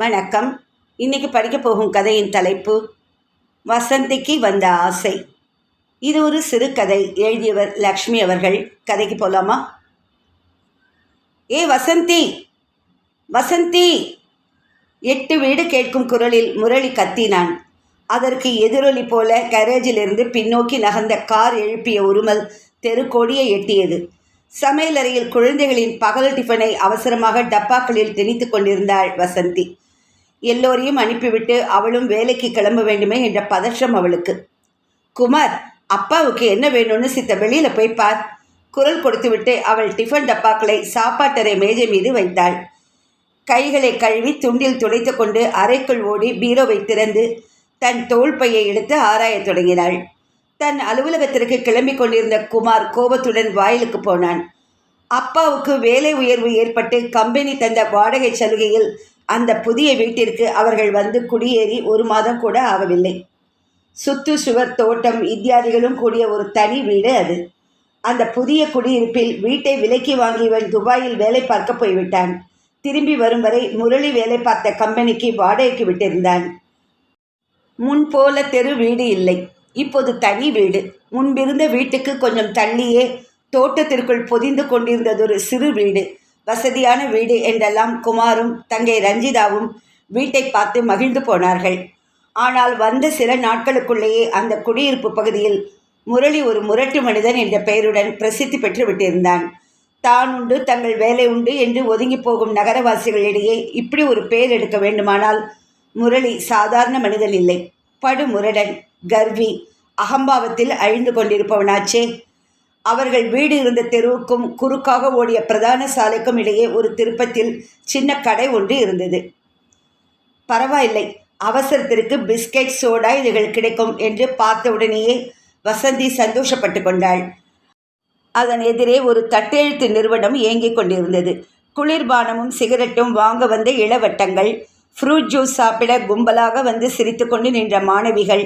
வணக்கம். இன்னைக்கு படிக்க போகும் கதையின் தலைப்பு வசந்திக்கு வந்த ஆசை. இது ஒரு சிறுகதை எழுதியவர் லக்ஷ்மி அவர்கள். கதைக்கு போகலாமா ஏ வசந்தி! வசந்தி! எட்டு வீடு கேட்கும் குரலில் முரளி கத்தினான். அதற்கு எதிரொலி போல கரேஜிலிருந்து பின்னோக்கி நகர்ந்த கார் எழுப்பிய உருமல் தெருக்கோடியை எட்டியது. சமையலறையில் குழந்தைகளின் பகல் டிஃபனை அவசரமாக டப்பாக்களில் திணித்து கொண்டிருந்தாள் வசந்தி. எல்லோரையும் அனுப்பிவிட்டு அவளும் வேலைக்கு கிளம்ப வேண்டுமே என்ற பதற்றம் அவளுக்கு. குமார் அப்பாவுக்கு என்ன வேணும்னு சித்த வெளியில போய் பார். குரல் கொடுத்துவிட்டு அவள் டிஃபன் டப்பாக்களை சாப்பாட்டறை மேஜை மீது வைத்தாள். கைகளை கழுவி துண்டில் துடைத்து கொண்டு அறைக்குள் ஓடி பீரோவை திறந்து தன் தோள் பையை எடுத்து ஆராயத் தொடங்கினாள். தன் அலுவலகத்திற்கு கிளம்பிக் கொண்டிருந்த குமார் கோபத்துடன் வாயிலுக்கு போனான். அப்பாவுக்கு வேலை உயர்வு ஏற்பட்டு கம்பெனி தந்த வாடகை சலுகையில் அந்த புதிய வீட்டிற்கு அவர்கள் வந்து குடியேறி ஒரு மாதம் கூட ஆகவில்லை. சுத்து சுவர் தோட்டம் இத்தியாதிகளும் கூடிய ஒரு தனி வீடு அது. அந்த புதிய குடியிருப்பில் வீட்டை விலைக்கு வாங்கியவன் துபாயில் வேலை பார்க்க போய்விட்டான். திரும்பி வரும் வரை முரளி வேலை பார்த்த கம்பெனிக்கு வாடகைக்கு விட்டிருந்தான். முன்போல தெரு வீடு இல்லை. இப்போது தனி வீடு. முன்பிருந்த வீட்டுக்கு கொஞ்சம் தள்ளியே தோட்டத்திற்குள் பொதிந்து கொண்டிருந்ததொரு சிறு வீடு. வசதியான வீடு என்றெல்லாம் குமாரும் தங்கை ரஞ்சிதாவும் வீட்டை பார்த்து மகிழ்ந்து போனார்கள். ஆனால் வந்த சில நாட்களுக்குள்ளேயே அந்த குடியிருப்பு பகுதியில் முரளி ஒரு முரட்டு மனிதன் என்ற பெயருடன் பிரசித்தி பெற்று விட்டிருந்தான். தான் உண்டு தங்கள் வேலை உண்டு என்று ஒதுங்கி போகும் நகரவாசிகளிடையே இப்படி ஒரு பெயர் எடுக்க வேண்டுமானால் முரளி சாதாரண மனிதன் இல்லை. படுமுரடன் கர்வி அகம்பாவத்தில் அழிந்து கொண்டிருப்பவனாச்சே. அவர்கள் வீடு இருந்த தெருவுக்கும் குறுக்காக ஓடிய பிரதான சாலைக்கும் இடையே ஒரு திருப்பத்தில் சின்ன கடை ஒன்று இருந்தது. பரவாயில்லை அவசரத்திற்கு பிஸ்கெட் சோடா இதுகள் கிடைக்கும் என்று பார்த்தவுடனேயே வசந்தி சந்தோஷப்பட்டு கொண்டாள். அதன் எதிரே ஒரு தட்டெழுத்து நிறுவனம் இயங்கிக் கொண்டிருந்தது. குளிர்பானமும் சிகரெட்டும் வாங்க வந்த இளவட்டங்கள் ஃப்ரூட் ஜூஸ் சாப்பிட கும்பலாக வந்து சிரித்துக்கொண்டு நின்ற மாணவிகள்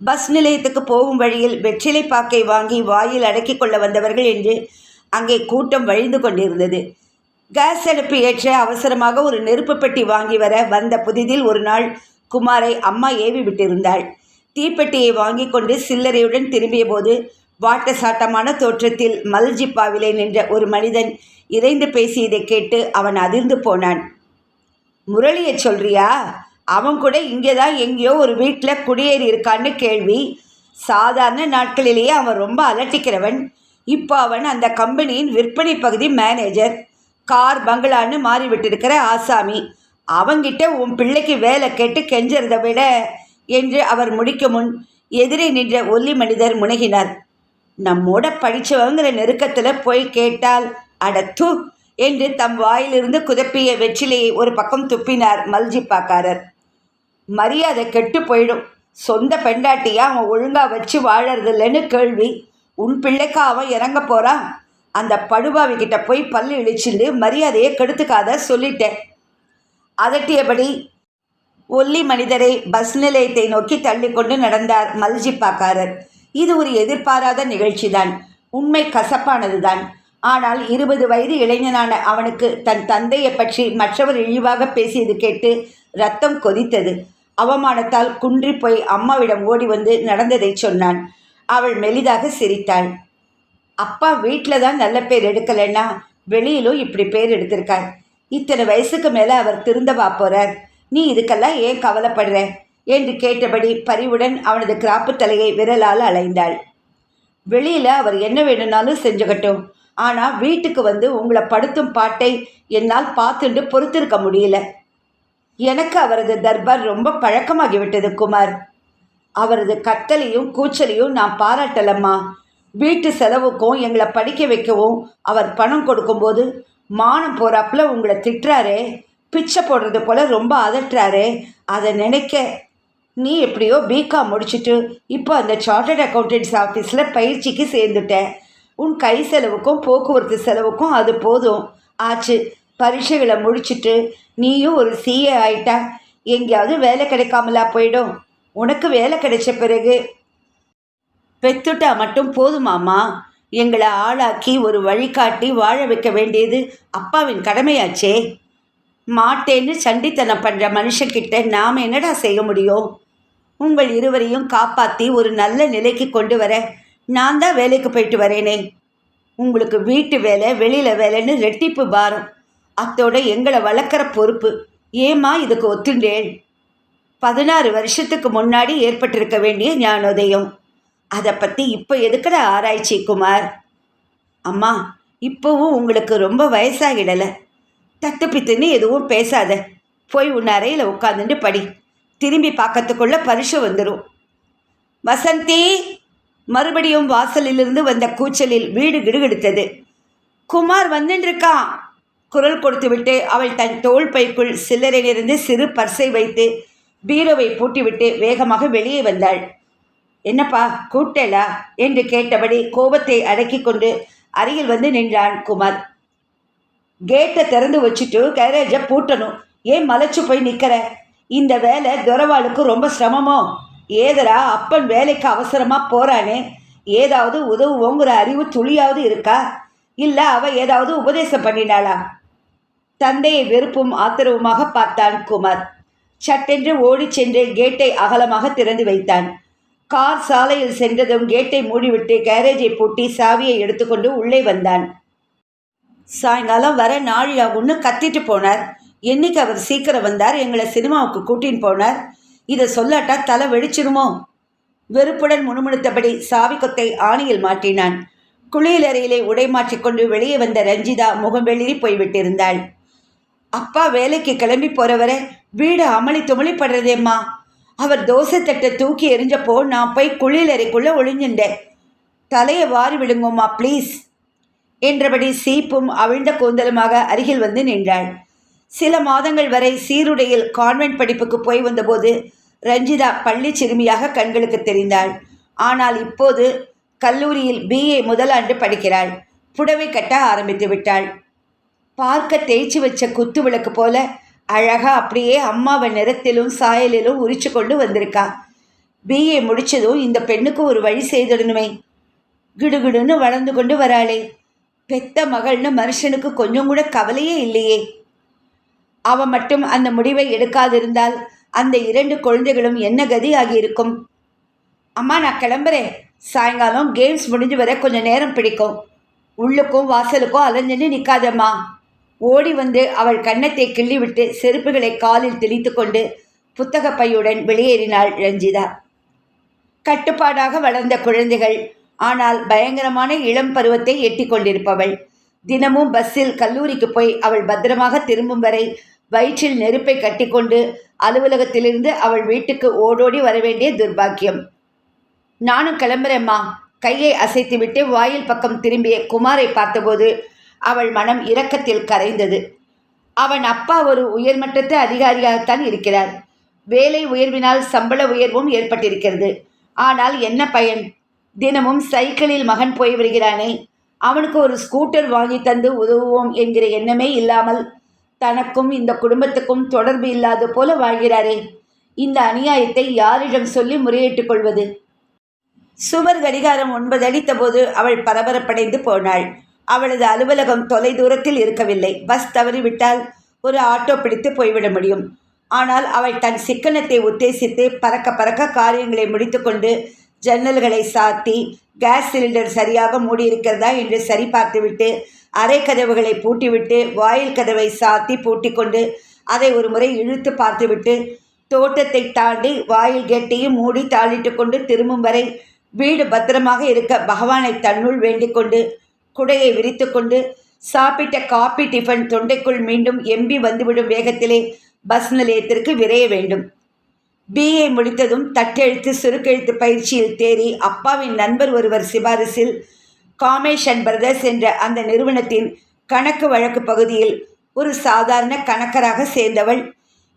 பஸ் நிலையத்துக்கு போகும் வழியில் வெற்றிலை பாக்கை வாங்கி வாயில் அடக்கி கொள்ள வந்தவர்கள் என்று அங்கே கூட்டம் வழிந்து கொண்டிருந்தது. கேஸ் அடுப்பு ஏற்ற அவசரமாக ஒரு நெருப்பு பெட்டி வாங்கி வர வந்த புதிதில் ஒரு நாள் குமாரை அம்மா ஏவி விட்டிருந்தாள். தீப்பெட்டியை வாங்கி கொண்டு சில்லறையுடன் திரும்பிய போது வாட்ட சாட்டமான தோற்றத்தில் மல்ஜிப்பாவிலே நின்ற ஒரு மனிதன் இறைந்து பேசியதை கேட்டு அவன் அதிர்ந்து போனான். முரளியை சொல்றியா? அவன் கூட இங்கே தான் எங்கேயோ ஒரு வீட்டில் குடியேறி இருக்கான்னு கேள்வி. சாதாரண நாட்களிலேயே அவன் ரொம்ப அலட்டிக்கிறவன். இப்போ அவன் அந்த கம்பெனியின் விற்பனை பகுதி மேனேஜர். கார் பங்களான்னு மாறிவிட்டிருக்கிற ஆசாமி. அவங்கிட்ட உன் பிள்ளைக்கு வேலை கேட்டு கெஞ்சறதை விட என்று அவர் முடிக்க முன் எதிரே நின்ற ஒல்லி மனிதர் முனகினார். நம்மோட படித்தவங்கிற நெருக்கத்தில் போய் கேட்டால் அடத்து என்று தம் வாயிலிருந்து குதப்பிய வெற்றிலையை ஒரு பக்கம் துப்பினார் மல்ஜிப்பாக்காரர். மரியாதை கெட்டு போயிடும். சொந்த பெண்டாட்டியா அவன் ஒழுங்காக வச்சு வாழறதில்லைன்னு கேள்வி. உன் பிள்ளைக்கா அவன் இறங்க போகிறான் அந்த படுபாவி கிட்ட போய் பல்லு இழிச்சுண்டு மரியாதையை கெடுத்துக்காத சொல்லிட்டேன். அதட்டியபடி ஒல்லி மனிதரை பஸ் நிலையத்தை நோக்கி தள்ளிக்கொண்டு நடந்தார் மல்ஜிப்பாக்காரர். இது ஒரு எதிர்பாராத நிகழ்ச்சிதான். உண்மை கசப்பானதுதான். ஆனால் இருபது வயது இளைஞனான அவனுக்கு தன் தந்தையை பற்றி மற்றவர் இழிவாக பேசியது கேட்டு ரத்தம் கொதித்தது. அவமானத்தால் குன்றி போய் அம்மாவிடம் ஓடி வந்து நடந்ததை சொன்னான். அவள் மெலிதாக சிரித்தாள். அப்பா வீட்டில் தான் நல்ல பேர் எடுக்கலைன்னா வெளியிலும் இப்படி பேர் எடுத்திருக்கார். இத்தனை வயசுக்கு மேலே அவர் திருந்தவா போகிறார் நீ இதுக்கெல்லாம் ஏன் கவலைப்படுற? என்று கேட்டபடி பரிவுடன் அவனது கிராப்பு தலையை விரலால் அலைந்தாள். வெளியில் அவர் என்ன வேணும்னாலும் செஞ்சுக்கட்டும். ஆனால் வீட்டுக்கு வந்து உங்களை படுத்தும் பாட்டை என்னால் பார்த்துட்டு பொறுத்திருக்க முடியல. எனக்கு அவரது தர்பார் ரொம்ப பழக்கமாகிவிட்டது குமார். அவரது கத்தலையும் கூச்சலையும் நான் பாராட்டலம்மா. வீட்டு செலவுக்கும் எங்களை படிக்க வைக்கவும் அவர் பணம் கொடுக்கும்போது மானம் போகிறாப்புல உங்களை திட்டுறாரே. பிச்சை போடுறது போல் ரொம்ப அதட்டுறாரே. அதை நினைக்க நீ எப்படியோ பிகாம் முடிச்சுட்டு இப்போ அந்த சார்ட்டர்ட் அக்கௌண்டன்ஸ் ஆஃபீஸில் பயிற்சிக்கு சேர்ந்துட்டேன் உன் கை செலவுக்கும் போக்குவரத்து செலவுக்கும் அது போதும். ஆச்சு. பரீட்சைகளை முடிச்சுட்டு நீயும் ஒரு சிஏ ஆயிட்டா எங்கேயாவது வேலை கிடைக்காமலா போயிடும். உனக்கு வேலை கிடைச்ச பிறகு பெத்துட்டா மட்டும் போதுமாம்மா எங்களை ஆளாக்கி ஒரு வழிகாட்டி வாழ வைக்க வேண்டியது அப்பாவின் கடமையாச்சே. மாட்டேன்னு சண்டித்தனம் பண்ணுற மனுஷங்கிட்ட நாம் என்னடா செய்ய முடியும்? உங்கள் இருவரையும் காப்பாற்றி ஒரு நல்ல நிலைக்கு கொண்டு வர நான் தான் வேலைக்கு போயிட்டு வரேனே. உங்களுக்கு வீட்டு வேலை வெளியில் வேலைன்னு ரெட்டிப்பு பாரம். அத்தோட எங்களை வளர்க்குற பொறுப்பு. ஏம்மா இதுக்கு ஒத்துண்டேன்? பதினாறு வருஷத்துக்கு முன்னாடி ஏற்பட்டிருக்க வேண்டிய ஞானோதயம். அதை பற்றி இப்போ எதுக்குடா ஆராய்ச்சி குமார்? அம்மா இப்போவும் உங்களுக்கு ரொம்ப வயசாகிடலை. தத்து பித்துன்னு எதுவும் பேசாத. போய் உன் அறையில் உட்காந்துட்டு படி. திரும்பி பார்க்கறதுக்குள்ள பரிசு வந்துடும் வசந்தி மறுபடியும் வாசலிலிருந்து வந்த கூச்சலில் வீடு கிடுகிடுத்தது. குமார் வந்துட்டுருக்கான் குரல் கொடுத்துவிட்டு அவள் தன் தோள் பைக்குள் சில்லறையிலிருந்து சிறு பர்ஸை வைத்து பீரோவை பூட்டிவிட்டு வேகமாக வெளியே வந்தாள். என்னப்பா கூட்டலா என்று கேட்டபடி கோபத்தை அடக்கி கொண்டு அருகில் வந்து நின்றான் குமார். கேட்டை திறந்து வச்சுட்டு கேரேஜை பூட்டணும். ஏன் மலைச்சு போய் நிற்கிற இந்த வேலை துறவாளுக்கு ரொம்ப சிரமமோ? ஏதரா அப்பன் வேலைக்கு அவசரமாக போகிறானே ஏதாவது உதவுவோங்கிற அறிவு துளியாவது இருக்கா? இல்லை அவ ஏதாவது உபதேசம் பண்ணினாளா தந்தையை வெறுப்பும் ஆத்திரவுமாக பார்த்தான் குமார். சட்டென்று ஓடிச் சென்று கேட்டை அகலமாக திறந்து வைத்தான். கார் சாலையில் சென்றதும் கேட்டை மூடிவிட்டு கேரேஜை பூட்டி சாவியை எடுத்துக்கொண்டு உள்ளே வந்தான். சாயங்காலம் வர நாழியாகும்னு கத்திட்டு போனார். என்னைக்கு அவர் சீக்கிரம் வந்தார்? எங்களை சினிமாவுக்கு கூட்டின்னு போனார். இதை சொல்லாட்டா தலை வெடிச்சிருமோ? வெறுப்புடன் முணுமுணுத்தபடி சாவி கொத்தை ஆணியில் மாட்டினான். குளியலறையிலே உடை மாற்றிக்கொண்டு வெளியே வந்த ரஞ்சிதா முகம் வெளிரி போய்விட்டிருந்தாள். அப்பா வேலைக்கு கிளம்பி போறவரை வீடு அமளி துமளி படுறதேம்மா அவர் தோசை தட்டை தூக்கி எறிஞ்சப்போ நான் போய் குளியலறைக்குள்ளே ஒளிஞ்சுட்டேன் தலையை வாரி விடுங்கம்மா ப்ளீஸ் என்றபடி சீப்பும் அவிழ்ந்த கூந்தலுமாக அருகில் வந்து நின்றாள். சில மாதங்கள் வரை சீருடையில் கான்வென்ட் படிப்புக்கு போய் வந்தபோது ரஞ்சிதா பள்ளி சிறுமியாக கண்களுக்கு தெரிந்தாள். ஆனால் இப்போது கல்லூரியில் பிஏ முதலாண்டு படிக்கிறாள். புடவை கட்ட ஆரம்பித்து விட்டாள். பார்க்க தேய்ச்சி வச்ச குத்து விளக்கு போல அழகா அப்படியே அம்மாவை நிறத்திலும் சாயலிலும் உரிச்சு கொண்டு வந்திருக்கா. பிஏ முடிச்சதும் இந்த பெண்ணுக்கு ஒரு வழி செய்திடணுமே. கிடுகிடுன்னு வளர்ந்து கொண்டு வராளே. பெத்த மகள்னு மனுஷனுக்கு கொஞ்சம் கூட கவலையே இல்லையே. அவ மட்டும் அந்த முடிவை எடுக்காதிருந்தால் அந்த இரண்டு குழந்தைகளும் என்ன கதி ஆகியிருக்கும் அம்மா நான் கிளம்புறேன். சாயங்காலம் கேம்ஸ் முடிஞ்சு வர கொஞ்சம் நேரம் பிடிக்கும். உள்ளுக்கும் வாசலுக்கும் அலைஞ்சுன்னு நிற்காதம்மா ஓடி வந்து அவள் கன்னத்தை கிள்ளிவிட்டு செருப்புகளை காலில் திணித்து கொண்டு புத்தக பையுடன் வெளியேறினாள் ரஞ்சிதா. கட்டுப்பாடாக வளர்ந்த குழந்தைகள் ஆனால் பயங்கரமான இளம் பருவத்தை எட்டி கொண்டிருப்பவள். தினமும் பஸ்ஸில் கல்லூரிக்கு போய் அவள் பத்திரமாக திரும்பும் வரை வயிற்றில் நெருப்பை கட்டிக்கொண்டு அலுவலகத்திலிருந்து அவள் வீட்டுக்கு ஓடோடி வரவேண்டிய துர்பாக்கியம். நானும் கிளம்புறேம்மா. கையை அசைத்துவிட்டு வாயில் பக்கம் திரும்பிய குமாரை பார்த்தபோது அவள் மனம் இரக்கத்தில் கரைந்தது. அவன் அப்பா ஒரு உயர்மட்டத்து அதிகாரியாகத்தான் இருக்கிறார். வேலை உயர்வினால் சம்பள உயர்வும் ஏற்பட்டிருக்கிறது. ஆனால் என்ன பயன்? தினமும் சைக்கிளில் மகன் போய் வருகிறானே அவனுக்கு ஒரு ஸ்கூட்டர் வாங்கி தந்து உதவுவோம் என்கிற எண்ணமே இல்லாமல் தனக்கும் இந்த குடும்பத்துக்கும் தொடர்பு இல்லாத போல வாழ்கிறாரே. இந்த அநியாயத்தை யாரிடம் சொல்லி முறையிட்டுக் கொள்வது? சுவர் கடிகாரம் ஒன்பது அடித்தபோது அவள் பரபரப்படைந்து போனாள். அவளது அலுவலகம் தொலை தூரத்தில் இருக்கவில்லை. பஸ் தவறிவிட்டால் ஒரு ஆட்டோ பிடித்து போய்விட முடியும். ஆனால் அவள் தன் சிக்கனத்தை உத்தேசித்து பறக்க பறக்க காரியங்களை முடித்துக்கொண்டு ஜன்னல்களை சாத்தி கேஸ் சிலிண்டர் சரியாக மூடியிருக்கிறதா என்று சரி பார்த்துவிட்டு அரை கதவுகளை பூட்டிவிட்டு வாயில் கதவை சாத்தி பூட்டிக்கொண்டு அதை ஒரு முறை இழுத்து பார்த்துவிட்டு தோட்டத்தை தாண்டி வாயில் கேட்டையும் மூடி தாளிட்டு கொண்டு திரும்பும் வரை வீடு பத்திரமாக இருக்க பகவானை தன்னுள் வேண்டிக் கொண்டு குடையை விரித்துக்கொண்டு சாப்பிட்ட காபி டிஃபன் தொண்டைக்குள் மீண்டும் எம்பி வந்துவிடும் வேகத்திலே பஸ் நிலையத்திற்கு விரைய வேண்டும். பிஏ முடித்ததும் தட்டெழுத்து சுருக்கெழுத்து பயிற்சியில் தேறி அப்பாவின் நண்பர் ஒருவர் சிபாரிசில் காமேஷ் அண்ட் பிரதர்ஸ் என்ற அந்த நிறுவனத்தின் கணக்கு வழக்கு பகுதியில் ஒரு சாதாரண கணக்கராக சேர்ந்தவள்.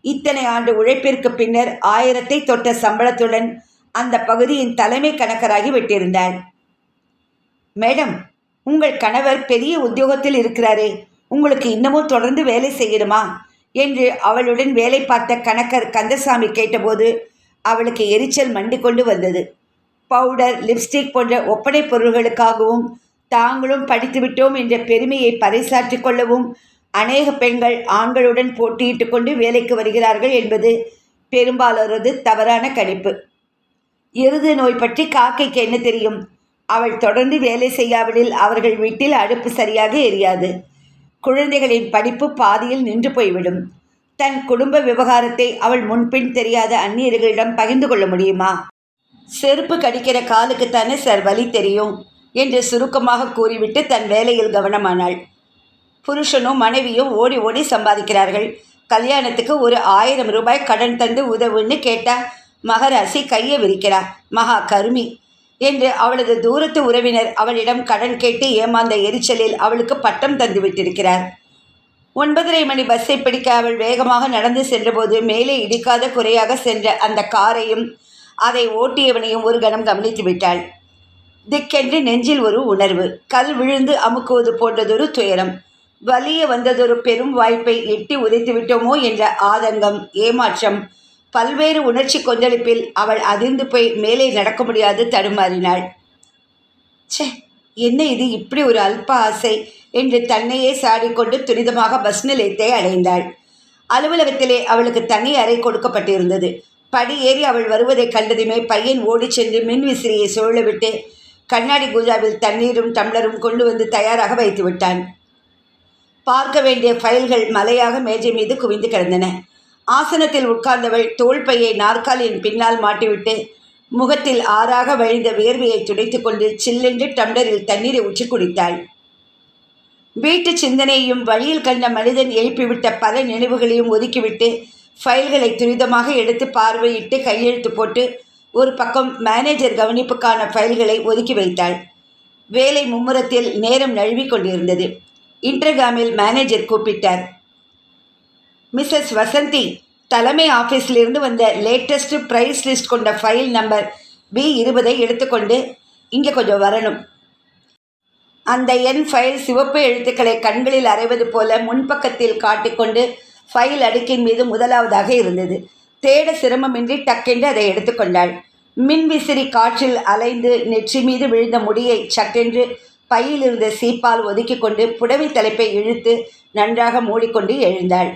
இத்தனை ஆண்டு உழைப்பிற்கு பின்னர் ஆயிரத்தை தொட்ட சம்பளத்துடன் அந்த பகுதியின் தலைமை கணக்கராகி விட்டிருந்தார். மேடம் உங்கள் கணவர் பெரிய உத்தியோகத்தில் இருக்கிறாரே உங்களுக்கு இன்னமும் தொடர்ந்து வேலை செய்யணுமா? என்று அவளுடன் வேலை பார்த்த கணக்கர் கந்தசாமி கேட்டபோது அவளுக்கு எரிச்சல் மண்டி கொண்டு வந்தது. பவுடர் லிப்ஸ்டிக் போன்ற ஒப்பனை பொருள்களுக்காகவும் தாங்களும் படித்துவிட்டோம் என்ற பெருமையை பறைசாற்றிக் கொள்ளவும் அநேக பெண்கள் ஆண்களுடன் போட்டியிட்டு கொண்டு வேலைக்கு வருகிறார்கள் என்பது பெரும்பாலோரது தவறான கணிப்பு. இருது நோய் பற்றி காக்கைக்கு என்ன தெரியும்? அவள் தொடர்ந்து வேலை செய்யாவிடில் அவர்கள் வீட்டில் அடுப்பு சரியாக எரியாது. குழந்தைகளின் படிப்பு பாதியில் நின்று போய்விடும். தன் குடும்ப விவகாரத்தை அவள் முன்பின் தெரியாத அந்நியர்களிடம் பகிர்ந்து கொள்ள முடியுமா? செருப்பு கடிக்கிற காலுக்குத்தானே சார் வலி தெரியும்? என்று சுருக்கமாக கூறிவிட்டு தன் வேலையில் கவனமானாள். புருஷனும் மனைவியும் ஓடி ஓடி சம்பாதிக்கிறார்கள். கல்யாணத்துக்கு ஒரு ஆயிரம் ரூபாய் கடன் தந்து உதவுன்னு கேட்டா மகராசி கையை விரிக்கிறார். மகா கருமி என்று அவளது தூரத்து உறவினர் அவளிடம் கடன் கேட்டு ஏமாந்த எரிச்சலில் அவளுக்கு பட்டம் தந்து விட்டிருக்கிறார். ஒன்பதரை மணி பஸ்ஸை பிடிக்க அவள் வேகமாக நடந்து சென்றபோது மேலே இடிக்காத குறையாக சென்ற அந்த காரையும் அதை ஓட்டியவனையும் ஒரு கணம் கவனித்து விட்டாள். திக்கென்று நெஞ்சில் ஒரு உணர்வு. கல் விழுந்து அமுக்குவது போன்றதொரு துயரம். வலிய வந்ததொரு பெரும் வாய்ப்பை எட்டி உதைத்து விட்டோமோ என்ற ஆதங்கம் ஏமாற்றம் பல்வேறு உணர்ச்சி கொந்தளிப்பில் அவள் அதிர்ந்து போய் மேலே நடக்க முடியாது தடுமாறினாள். ச்சே என்ன இது இப்படி ஒரு அல்ப ஆசை என்று தன்னையே சாடிக்கொண்டு துரிதமாக பஸ் நிலையத்தை அடைந்தாள். அலுவலகத்திலே அவளுக்கு தனி அறை கொடுக்கப்பட்டிருந்தது. படி ஏறி அவள் வருவதை கண்டதுமே பையன் ஓடிச் சென்று மின் விசிறியை சுழலவிட்டு கண்ணாடி குஜாவில் தண்ணீரும் டம்ளரும் கொண்டு வந்து தயாராக வைத்து விட்டான் பார்க்க வேண்டிய ஃபைல்கள் மலையாக மேஜை மீது குவிந்து கிடந்தன. ஆசனத்தில் உட்கார்ந்தவள் தோல்பையை நாற்காலியின் பின்னால் மாட்டிவிட்டு முகத்தில் ஆறாக வழிந்த வேர்வையை துடைத்துக்கொண்டு சில்லென்று டம்ளரில் தண்ணீரை ஊற்றி குடித்தாள். வீட்டு சிந்தனையும் வழியில் கண்ட மனிதன் எழுப்பிவிட்ட பல நினைவுகளையும் ஒதுக்கிவிட்டு ஃபைல்களை துரிதமாக எடுத்து பார்வையிட்டு கையெழுத்து போட்டு ஒரு பக்கம் மேனேஜர் கவனிப்புக்கான ஃபைல்களை ஒதுக்கி வைத்தாள். வேலை மும்முரத்தில் நேரம் நழுவிக் கொண்டிருந்தது. இன்டர்காமில் மேனேஜர் கூப்பிட்டார். மிஸ்ஸஸ் வசந்தி தலைமை ஆஃபீஸிலிருந்து வந்த லேட்டஸ்ட் ப்ரைஸ் லிஸ்ட் கொண்ட ஃபைல் நம்பர் பி இருபதை எடுத்துக்கொண்டு இங்கே கொஞ்சம் வரணும். அந்த எண் ஃபைல் சிவப்பு எழுத்துக்களை கண்களில் அறைவது போல முன்பக்கத்தில் காட்டிக்கொண்டு ஃபைல் அடுக்கின் மீது முதலாவதாக இருந்தது. தேட சிரமமின்றி டக்கென்று அதை எடுத்துக்கொண்டாள். மின்விசிறி காற்றில் அலைந்து நெற்றி மீது விழுந்த முடியை சட்டென்று பையில் இருந்த சீப்பால் ஒதுக்கி கொண்டு புடவை தலைப்பை இழுத்து நன்றாக மூடிக்கொண்டு எழுந்தாள்.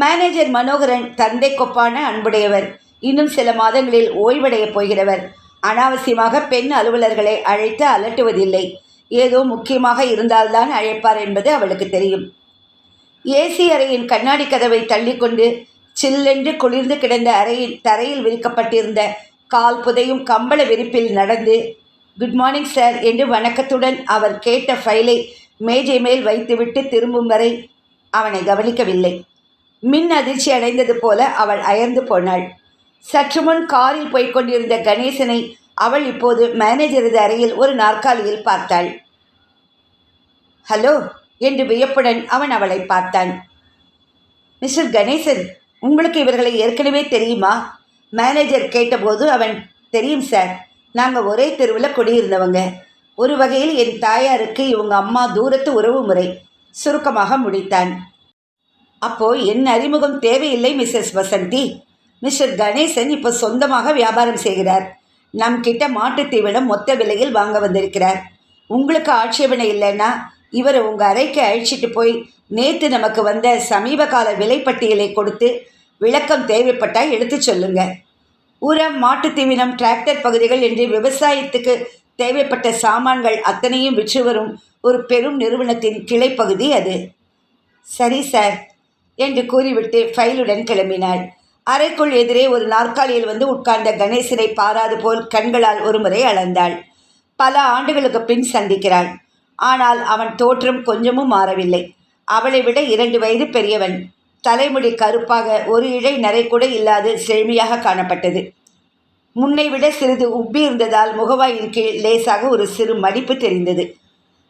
மேனேஜர் மனோகரன் தந்தை கொப்பான அன்புடையவர். இன்னும் சில மாதங்களில் ஓய்வடையப் போகிறவர். அனாவசியமாக பெண் அலுவலர்களை அழைத்து அலட்டுவதில்லை. ஏதோ முக்கியமாக இருந்தால்தான் அழைப்பார் என்பது அவளுக்கு தெரியும். ஏசி அறையின் கண்ணாடி கதவை தள்ளிக்கொண்டு சில்லென்று குளிர்ந்து கிடந்த அறையின் தரையில் விரிக்கப்பட்டிருந்த கால் புதையும் கம்பள விரிப்பில் நடந்து குட் மார்னிங் சார் என்று வணக்கத்துடன் அவர் கேட்ட ஃபைலை மேஜை மேல் வைத்துவிட்டு திரும்பும் வரை அவனை கவனிக்கவில்லை. மின் அதிர்ச்சி அடைந்தது போல அவள் அயர்ந்து போனாள். சற்று முன் காரில் போய்கொண்டிருந்த கணேசனை அவள் இப்போது மேனேஜரது அறையில் ஒரு நாற்காலியில் பார்த்தாள். ஹலோ என்று வியப்புடன் அவன் அவளை பார்த்தான். மிஸ்டர் கணேசன் உங்களுக்கு இவர்களை ஏற்கனவே தெரியுமா? மேனேஜர் கேட்டபோது அவன் தெரியும் சார் நாங்கள் ஒரே தெருவில் குடியிருந்தவங்க. ஒரு வகையில் என் தாயாருக்கு இவங்க அம்மா தூரத்து உறவு முறை சுருக்கமாக முடித்தான். அப்போ என் அறிமுகம் தேவையில்லை மிஸ்ஸஸ் வசந்தி. மிஸ்டர் கணேசன் இப்போ சொந்தமாக வியாபாரம் செய்கிறார். நம் கிட்ட மாட்டுத் தீவனம் மொத்த விலையில் வாங்க வந்திருக்கிறார். உங்களுக்கு ஆட்சேபனை இல்லைன்னா இவரை உங்கள் அறைக்கு அழிச்சிட்டு போய் நேற்று நமக்கு வந்த சமீப கால விலைப்பட்டியலை கொடுத்து விளக்கம் தேவைப்பட்டால் எடுத்து சொல்லுங்க. உரம் மாட்டுத்தீவனம் டிராக்டர் பகுதிகள் என்று விவசாயத்துக்கு தேவைப்பட்ட சாமான்கள் அத்தனையும் விற்று வரும் ஒரு பெரும் நிறுவனத்தின் கிளைப்பகுதி அது. சரி சார் என்று கூறிவிட்டு ஃபைலுடன் கிளம்பினாள். அறைக்குள் எதிரே ஒரு நாற்காலியில் வந்து உட்கார்ந்த கணேசனை பாராது போல் கண்களால் ஒருமுறை அளந்தாள். பல ஆண்டுகளுக்கு பின் சந்திக்கிறாள். ஆனால் அவன் தோற்றம் கொஞ்சமும் மாறவில்லை. அவளை விட இரண்டு வயது பெரியவன். தலைமுடி கருப்பாக ஒரு இழை நரை கூட இல்லாது செழுமையாக காணப்பட்டது. முன்னை விட சிறிது உப்பி இருந்ததால் முகவாயின் கீழ் லேசாக ஒரு சிறு மடிப்பு தெரிந்தது.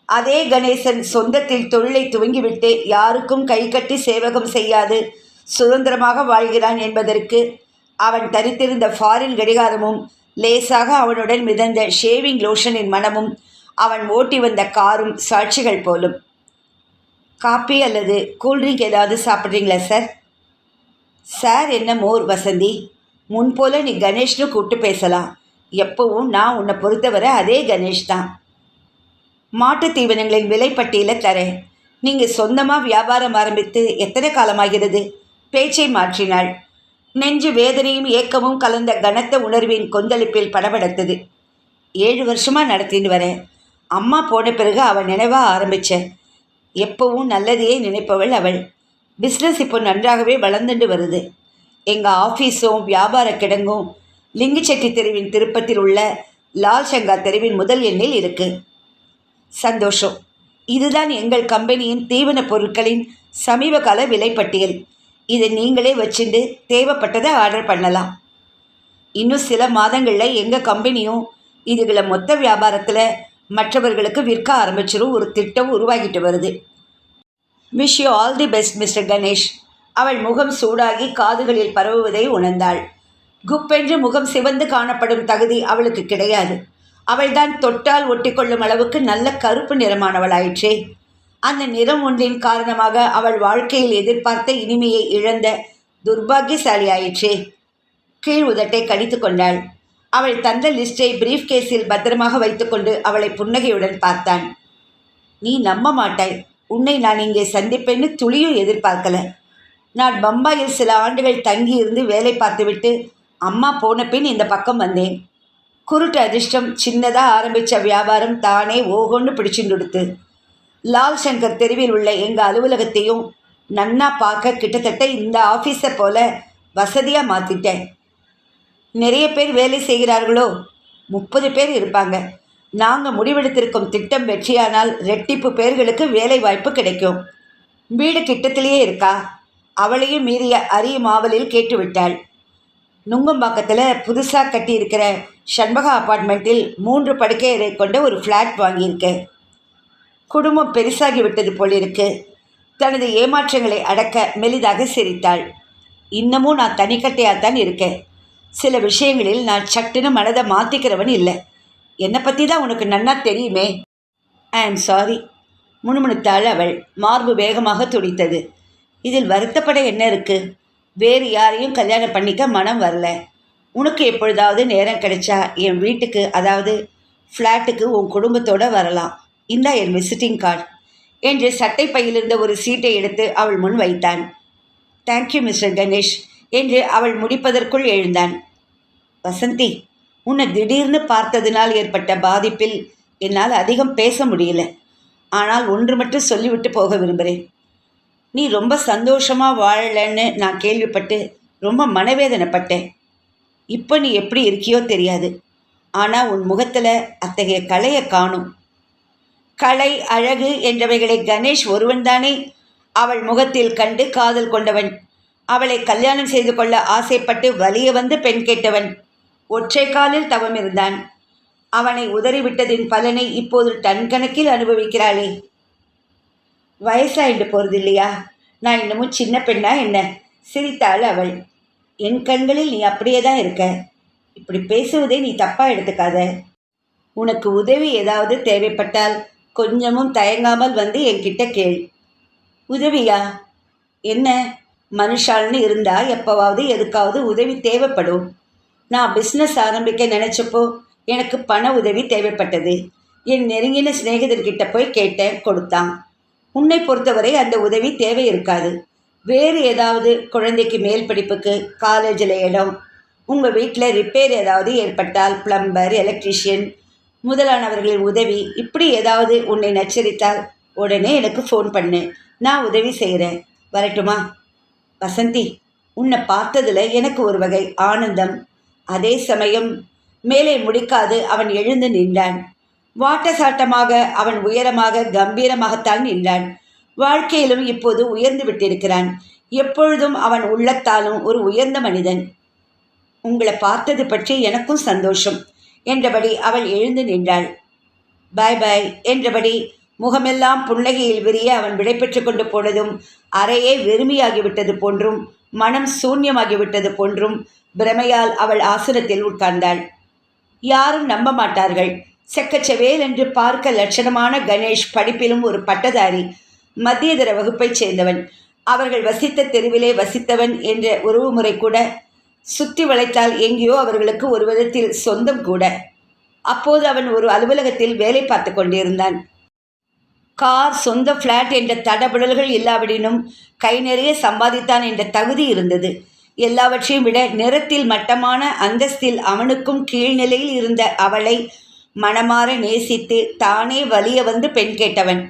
அதே கணேசன் சொந்தத்தில் தொழிலை துவங்கிவிட்டு யாருக்கும் கை கட்டி சேவகம் செய்யாது. சுதந்திரமாக வாழ்கிறான் என்பதற்கு அவன் தரித்திருந்த ஃபாரின் கடிகாரமும் லேசாக அவனுடன் மிதந்த ஷேவிங் லோஷனின் மனமும் அவன் ஓட்டி வந்த காரும் சாட்சிகள் போலும். காப்பி அல்லது கூல்ட்ரிங்க் ஏதாவது சாப்பிட்றீங்களா சார் சார் என்ன மோர் வசந்தி? முன்போல நீ கணேஷ்னு கூப்பிட்டு பேசலாம். எப்பவும் நான் உன்னை பொறுத்தவரை அதே கணேஷ் தான் மாட்டுத் தீவனங்களின் விலைப்பட்டியலை தரேன். நீங்கள் சொந்தமாக வியாபாரம் ஆரம்பித்து எத்தனை காலமாகிறது? பேச்சை மாற்றினாள். நெஞ்சு வேதனையும் ஏக்கமும் கலந்த கனத்த உணர்வின் கொந்தளிப்பில் படபடத்தது. ஏழு வருஷமாக நடத்தின்னு வரேன். அம்மா போன பிறகு அவள் நினைவாக ஆரம்பித்தேன் எப்பவும் நல்லதையே நினைப்பவள் அவள். பிஸ்னஸ் இப்போ நன்றாகவே வளர்ந்துட்டு வருது. எங்கள் ஆஃபீஸும் வியாபார கிடங்கும் லிங்குச்செட்டி தெருவின் திருப்பத்தில் உள்ள லால் சங்கா தெருவின் முதல் எண்ணில் இருக்குது சந்தோஷம். இதுதான் எங்கள் கம்பெனியின் தீவனப் பொருட்களின் சமீபகால விலைப்பட்டியல். இதை நீங்களே வச்சுட்டு தேவைப்பட்டதை ஆர்டர் பண்ணலாம். இன்னும் சில மாதங்களில் எங்கள் கம்பெனியும் இதுகளை மொத்த வியாபாரத்தில் மற்றவர்களுக்கு விற்க ஆரம்பிச்சிடும் ஒரு திட்டம் உருவாகிட்டு வருது. Wish you all the best mister Ganesh அவள் முகம் சூடாகி காதுகளில் பரவுவதை உணர்ந்தாள். குப்பென்று முகம் சிவந்து காணப்படும் தகுதி அவளுக்கு கிடையாது. அவள்தான் தொட்டால் ஒட்டிக்கொள்ளும் அளவுக்கு நல்ல கருப்பு நிறமானவளாயிற்றே. அந்த நிறம் ஒன்றின் காரணமாக அவள் வாழ்க்கையில் எதிர்பார்த்த இனிமையை இழந்த துர்பாகியசாலியாயிற்றே. கீழ் உதட்டை கடித்து கொண்டாள். அவள் தந்த லிஸ்டை பிரீஃப் கேஸில் பத்திரமாக வைத்துக்கொண்டு அவளை புன்னகையுடன் பார்த்தான். நீ நம்ப மாட்டாய். உன்னை நான் இங்கே சந்திப்பேன்னு துளியும் எதிர்பார்க்கல. நான் பம்பாயில் சில ஆண்டுகள் தங்கி இருந்து வேலை பார்த்துவிட்டு அம்மா போன பின் இந்த பக்கம் வந்தேன். குருட்டு அதிர்ஷ்டம் சின்னதாக ஆரம்பித்த வியாபாரம் தானே ஓகொண்டு பிடிச்சுண்டுடுத்து லால் சங்கர் தெருவில் உள்ள எங்கள் அலுவலகத்தையும் நன்னா பார்க்க கிட்டத்தட்ட இந்த ஆஃபீஸை போல வசதியாக மாற்றிட்டேன் நிறைய பேர் வேலை செய்கிறார்களோ? முப்பது பேர் இருப்பாங்க. நாங்கள் முடிவெடுத்திருக்கும் திட்டம் வெற்றியானால் ரெட்டிப்பு பேர்களுக்கு வேலை வாய்ப்பு கிடைக்கும். வீடு கிட்டத்திலேயே இருக்கா? அவளையும் மீறிய அரிய மாவலில் கேட்டுவிட்டாள். நுங்கம்பாக்கத்தில் புதுசாக கட்டியிருக்கிற ஷண்பகா அப்பார்ட்மெண்ட்டில் மூன்று படுக்கை அறை கொண்ட ஒரு ஃப்ளாட் வாங்கியிருக்கேன் குடும்பம் பெருசாகி விட்டது போலிருக்கு. தனது ஏமாற்றங்களை அடக்க மெலிதாக சிரித்தாள். இன்னமும் நான் தனிக்கட்டையாக தான் இருக்கேன். சில விஷயங்களில் நான் சட்டுன்னு மனதை மாற்றிக்கிறவன் இல்லை. என்னை பற்றி தான் உனக்கு நன்னா தெரியுமே? ஐ ஆம் சாரி முணுமுணுத்தாள் அவள். மார்பு வேகமாக துடித்தது. இதில் வருத்தப்பட என்ன இருக்குது வேறு யாரையும் கல்யாணம் பண்ணிக்க மனம் வரல. உனக்கு எப்பொழுதாவது நேரம் கிடைச்சா என் வீட்டுக்கு அதாவது ஃப்ளாட்டுக்கு உன் குடும்பத்தோடு வரலாம். இந்தா என் விசிட்டிங் கார்டு என்று சட்டை பையிலிருந்த ஒரு சீட்டை எடுத்து அவள் முன் வைத்தான். தேங்க்யூ மிஸ்டர் கணேஷ் என்று அவள் முடிப்பதற்குள் எழுந்தான். வசந்தி உன்னை திடீர்னு பார்த்ததினால் ஏற்பட்ட பாதிப்பில் என்னால் அதிகம் பேச முடியல. ஆனால் ஒன்று மட்டும் சொல்லிவிட்டு போக விரும்புகிறேன். நீ ரொம்ப சந்தோஷமாக வாழலைன்னு நான் கேள்விப்பட்டு ரொம்ப மனவேதனைப்பட்டேன். இப்போ நீ எப்படி இருக்கியோ தெரியாது. ஆனால் உன் முகத்தில் அத்தகைய கலையை காணும். கலை அழகு என்றவைகளை கணேஷ் ஒருவன்தானே. அவள் முகத்தில் கண்டு காதல் கொண்டவன். அவளை கல்யாணம் செய்து கொள்ள ஆசைப்பட்டு வலிய வந்து பெண் கேட்டவன். ஒற்றை காலில் தவம் இருந்தான் அவனை உதறிவிட்டதின் பலனை இப்போது டன் கணக்கில் அனுபவிக்கிறாளே. வயசாயிட்டு போகிறது இல்லையா நான் இன்னமும் சின்ன பெண்ணா என்ன? சிரித்தாள் அவள். என் கண்களில் நீ அப்படியே தான் இருக்க. இப்படி பேசுவதே நீ தப்பாக எடுத்துக்காத. உனக்கு உதவி ஏதாவது தேவைப்பட்டால் கொஞ்சமும் தயங்காமல் வந்து என்கிட்ட கேள். உதவியா? என்ன? மனுஷால்னு இருந்தால் எப்போவாவது எதுக்காவது உதவி தேவைப்படும். நான் பிஸ்னஸ் ஆரம்பிக்க நினச்சப்போ எனக்கு பண உதவி தேவைப்பட்டது. என் நெருங்கின சிநேகிதர்கிட்ட போய் கேட்டேன் கொடுத்தான். உன்னை பொறுத்தவரை அந்த உதவி தேவை இருக்காது. வேறு ஏதாவது குழந்தைக்கு மேல் படிப்புக்கு காலேஜில் இடம் உங்கள் வீட்டில் ரிப்பேர் ஏதாவது ஏற்பட்டால் பிளம்பர் எலக்ட்ரிஷியன் முதலானவர்களின் உதவி இப்படி ஏதாவது உன்னை நச்சரித்தால் உடனே எனக்கு ஃபோன் பண்ணு. நான் உதவி செய்கிறேன் வரட்டுமா? வசந்தி உன்னை பார்த்ததில் எனக்கு ஒரு வகை ஆனந்தம். அதே சமயம் மேலே முடிக்காது அவன் எழுந்து நின்றான். வாட்டசாட்டமாக அவன் உயரமாக கம்பீரமாகத்தான் நின்றான். வாழ்க்கையிலும் இப்போது உயர்ந்து விட்டிருக்கிறான். எப்பொழுதும் அவன் உள்ளத்தாலும் ஒரு உயர்ந்த மனிதன். உங்களை பார்த்தது பற்றி எனக்கும் சந்தோஷம் என்றபடி அவள் எழுந்து நின்றாள். பாய் பாய் என்றபடி முகமெல்லாம் புன்னகையில் விரிய அவன் விடைபெற்று கொண்டு போனதும் அறையே வெறுமையாகிவிட்டது போன்றும் மனம் சூன்யமாகிவிட்டது போன்றும் பிரமையால் அவள் ஆசனத்தில் உட்கார்ந்தாள். யாரும் நம்ப மாட்டார்கள். செக்கச்செவேல் என்று பார்க்க லட்சணமான கணேஷ் படிப்பிலும் ஒரு பட்டதாரி மத்தியதர வகுப்பைச் சேர்ந்தவன். அவர்கள் வசித்த தெருவிலே வசித்தவன் என்ற உறவுமுறை கூட சுற்றி வளைத்தால் எங்கேயோ அவர்களுக்கு ஒரு விதத்தில் சொந்தம் கூட. அப்போது அவன் ஒரு அலுவலகத்தில் வேலை பார்த்து கொண்டிருந்தான். கார் சொந்த ஃப்ளாட் என்ற தடபுடல்கள் இல்லாவிடனும் கை நிறைய சம்பாதித்தான் என்ற தகுதி இருந்தது. எல்லாவற்றையும் விட நிறத்தில் மட்டமான அந்தஸ்தில் அவனுக்கும் கீழ்நிலையில் இருந்த அவளை மனமாற நேசித்து தானே வலிய வந்து பெண் கேட்டவன்.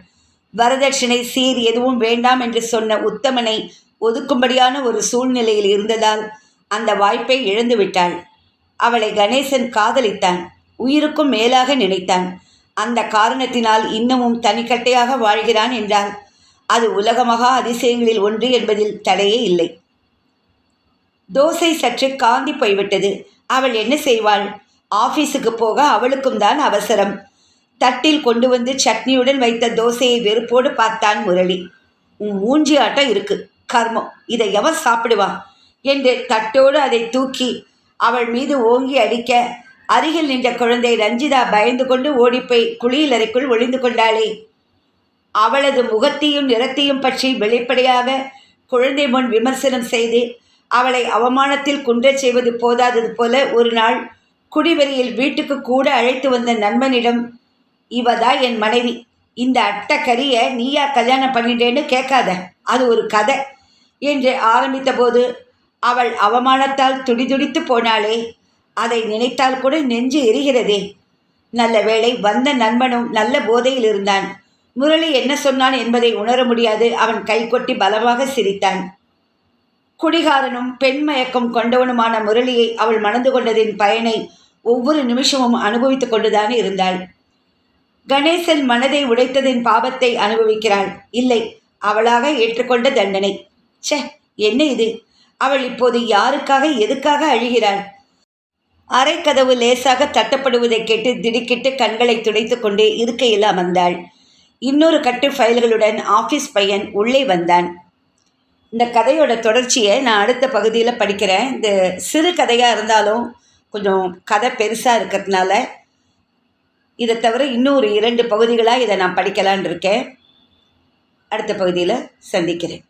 வரதட்சணை சீர் எதுவும் வேண்டாம் என்று சொன்ன உத்தமனை ஒதுக்கும்படியான ஒரு சூழ்நிலையில் இருந்ததால் அந்த வாய்ப்பை இழந்து விட்டாள் அவளை கணேசன் காதலித்தான் உயிருக்கும் மேலாக நினைத்தான். அந்த காரணத்தினால் இன்னமும் தனிக்கட்டையாக வாழ்கிறான் என்றால் அது உலகமகா அதிசயங்களில் ஒன்று என்பதில் தடையே இல்லை. தோசை சற்று காந்தி போய்விட்டது. அவள் என்ன செய்வாள்? ஆஃபீஸுக்கு போக அவளுக்கும் தான் அவசரம். தட்டில் கொண்டு வந்து சட்னியுடன் வைத்த தோசையை வெறுப்போடு பார்த்தான் முரளி. உன் மூஞ்சி ஆட்டம் இருக்கு. கர்மம். இதை எவன் சாப்பிடுவான் என்று தட்டோடு அதை தூக்கி அவள் மீது ஓங்கி அடிக்க அருகில் நின்ற குழந்தை ரஞ்சிதா பயந்து கொண்டு ஓடிப்போய் குளியலறைக்குள் ஒளிந்து கொண்டாளே. அவளது முகத்தையும் நிறத்தையும் பற்றி வெளிப்படையாக குழந்தை முன் விமர்சனம் செய்து அவளை அவமானத்தில் குன்றச் செய்வது போதாதது போல ஒரு நாள் குடிவெறியில் வீட்டுக்கு கூட அழைத்து வந்த நண்பனிடம் இவதா என் மனைவி இந்த அட்டக்கரியை நீயா கல்யாணம் பண்ணிட்டேன்னு கேட்காத அது ஒரு கதை என்று ஆரம்பித்த போது அவள் அவமானத்தால் துடிதுடித்து போனாளே அதை நினைத்தால் கூட நெஞ்சு எரிகிறதே. நல்ல வேளை வந்த நண்பனும் நல்ல போதையில் இருந்தான். முரளி என்ன சொன்னான் என்பதை உணர முடியாது. அவன் கைகொட்டி பலமாக சிரித்தான். குடிகாரனும் பெண் மயக்கம் கொண்டவனுமான முரளியை அவள் மணந்து கொண்டதின் பயனை ஒவ்வொரு நிமிஷமும் அனுபவித்துக் கொண்டுதான் இருந்தாள். கணேசன் மனதை உடைத்ததின் பாவத்தை அனுபவிக்கிறாள். இல்லை அவளாக ஏற்றுக்கொண்ட தண்டனை. ச்சே என்ன இது? அவள் இப்போது யாருக்காக எதுக்காக அழுகிறாள்? அரைக்கதவு லேசாக தட்டப்படுவதை கேட்டு திடுக்கிட்டு கண்களை துடைத்து கொண்டே இருக்கையில் அமர்ந்தாள் இன்னொரு கட்டு ஃபைல்களுடன் ஆஃபீஸ் பையன் உள்ளே வந்தான். இந்த கதையோட தொடர்ச்சியை நான் அடுத்த பகுதியில் படிக்கிறேன். இந்த சிறு கதையாக இருந்தாலும் கொஞ்சம் கதை பெருசாக இருக்கிறதுனால இதை தவிர இன்னொரு இரண்டு பகுதிகளாக இதை நான் படிக்கலான் இருக்கேன். அடுத்த பகுதியில் சந்திக்கிறேன்.